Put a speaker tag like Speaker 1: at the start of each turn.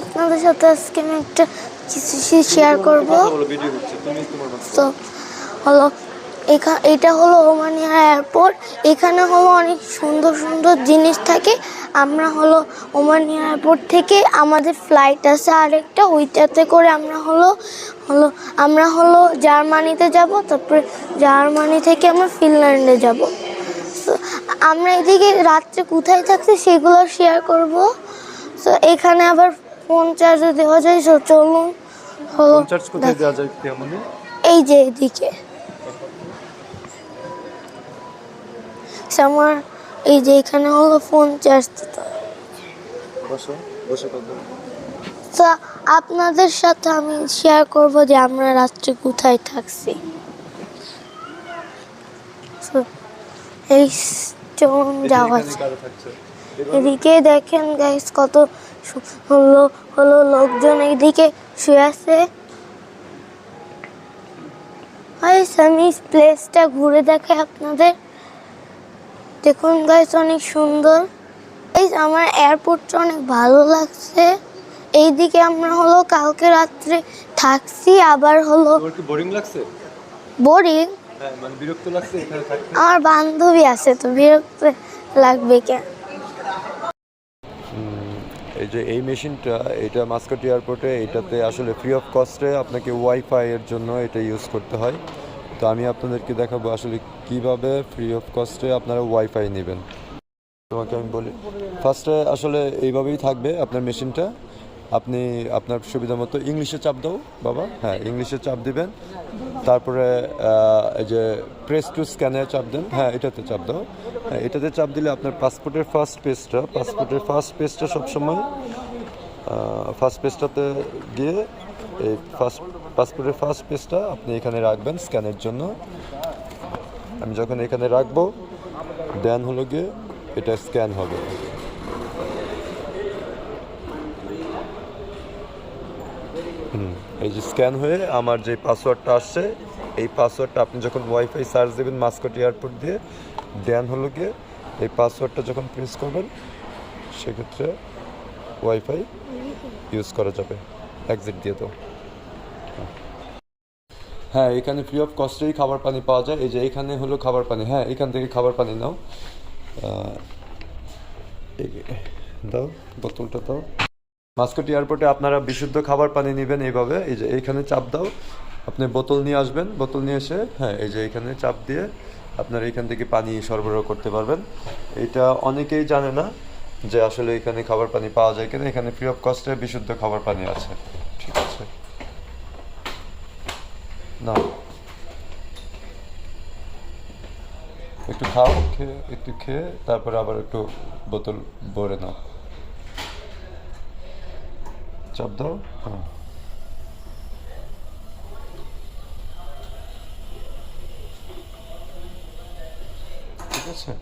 Speaker 1: আপনাদের সাথে আজকে আমি একটা কিছু শেয়ার করব। তো, হলো, এখা, এটা হলো ওমানিয়া এয়ারপোর্ট এখানে হলো অনেক সুন্দর সুন্দর জিনিস থাকে। আমরা হলো ওমানিয়া এয়ারপোর্ট থেকে আমাদের ফ্লাইট আছে আরেকটা। ওইটাতে করে আমরা হলো হলো, আমরা হলো জার্মানিতে যাব। তারপরে জার্মানি থেকে আমরা ফিনল্যান্ডে যাব। আমরা এদিকে রাত্রে কোথায় থাকছি সেগুলো শেয়ার করব। তো, এখানে আবার ফোন চার্জে দেওয়া যায় তো চলুন হলো
Speaker 2: চার্জ কোথায় দেওয়া যায় কেমন
Speaker 1: এই যে এদিকে। আমার এই যে এখানে হলো ফোন চার্জ দিতে।
Speaker 2: বসো বসে কথা।
Speaker 1: তো আপনাদের সাথে আমি শেয়ার করব যে আমরা রাত্রে কোথায় থাকছি। তো এই চলুন যাওয়া এদিকে দেখেন গাইস কত হলো হলো লোকজন এদিকে শুয়ে আছে। গাইস আমি প্লেসটা ঘুরে দেখাই আপনাদের। দেখুন গাইস অনেক সুন্দর। গাইস আমার এয়ারপোর্টটা অনেক ভালো লাগছে। এইদিকে আমরা হলো কালকে রাত্রে থাকছি আবার হলো
Speaker 2: বোরিং লাগছে?
Speaker 1: বোরিং
Speaker 2: হ্যাঁ মানে বিরক্ত লাগছে এখানে থাকতে?
Speaker 1: আমার বান্ধবী আছে তো বিরক্ত লাগবে কেন?
Speaker 2: এই যে এই মেশিনটা, এটা মাস্কট এয়ারপোর্টে, এটাতে আসলে ফ্রি অফ কস্টে আপনাকে ওয়াইফাই এর জন্য এটা ইউজ করতে হয়। তো আমি আপনাদেরকে দেখাবো আসলে কীভাবে ফ্রি অফ কস্টে আপনারা ওয়াইফাই নেবেন। তোমাকে আমি বলি ফার্স্টে আসলে এইভাবেই থাকবে আপনার মেশিনটা। আপনি আপনার সুবিধা মতো ইংলিশে চাপ দাও, বাবা। হ্যাঁ ইংলিশে চাপ দিবেন। তারপরে এই যে প্রেস টু স্ক্যানে চাপ দেন। হ্যাঁ এটাতে চাপ দাও। হ্যাঁ এটাতে চাপ দিলে আপনার পাসপোর্টের ফার্স্ট পেজটা পাসপোর্টের ফার্স্ট পেজটা সবসময় ফার্স্ট পেজটাতে গিয়ে এই ফার্স্ট পাসপোর্টের ফার্স্ট পেজটা আপনি এখানে রাখবেন স্ক্যানের জন্য। আমি যখন এখানে রাখব দেন হলো গিয়ে এটা স্ক্যান হবে। এই যে স্ক্যান হয়ে আমার যে পাসওয়ার্ডটা আসছে, এই পাসওয়ার্ডটা আপনি যখন ওয়াইফাই সার্চ দেবেন মাস্কট এয়ারপোর্ট দিয়ে, দেন হলো গিয়ে এই পাসওয়ার্ডটা যখন প্রেস করবেন, সেক্ষেত্রে ওয়াইফাই ইউজ করা যাবে এক্সিট দিয়ে তো হ্যাঁ এখানে ফ্রি অফ কস্টেই খাবার পানি পাওয়া যায়। এই যে এখানে হলো খাবার পানি। হ্যাঁ এখান থেকে খাবার পানি নাও। দাও, বোতলটা দাও। মাস্কট এয়ারপোর্টে আপনারা বিশুদ্ধ খাবার পানি নেবেন এইভাবে। এই যে এইখানে চাপ দাও, আপনি বোতল নিয়ে আসবেন। বোতল নিয়ে এসে হ্যাঁ এই যে এখানে চাপ দিয়ে আপনারা এখান থেকে পানি সরবরাহ করতে পারবেন। এটা অনেকেই জানে না যে আসলে এখানে খাবার পানি পাওয়া যায় কিনা। এখানে ফ্রি অফ কস্টে বিশুদ্ধ খাবার পানি আছে। ঠিক আছে। না একটু খাও, খেয়ে, একটু খেয়ে, তারপরে আবার একটু বোতল ভরে নাও। চাপ দাও। হ্যাঁ। ঠিক আছে?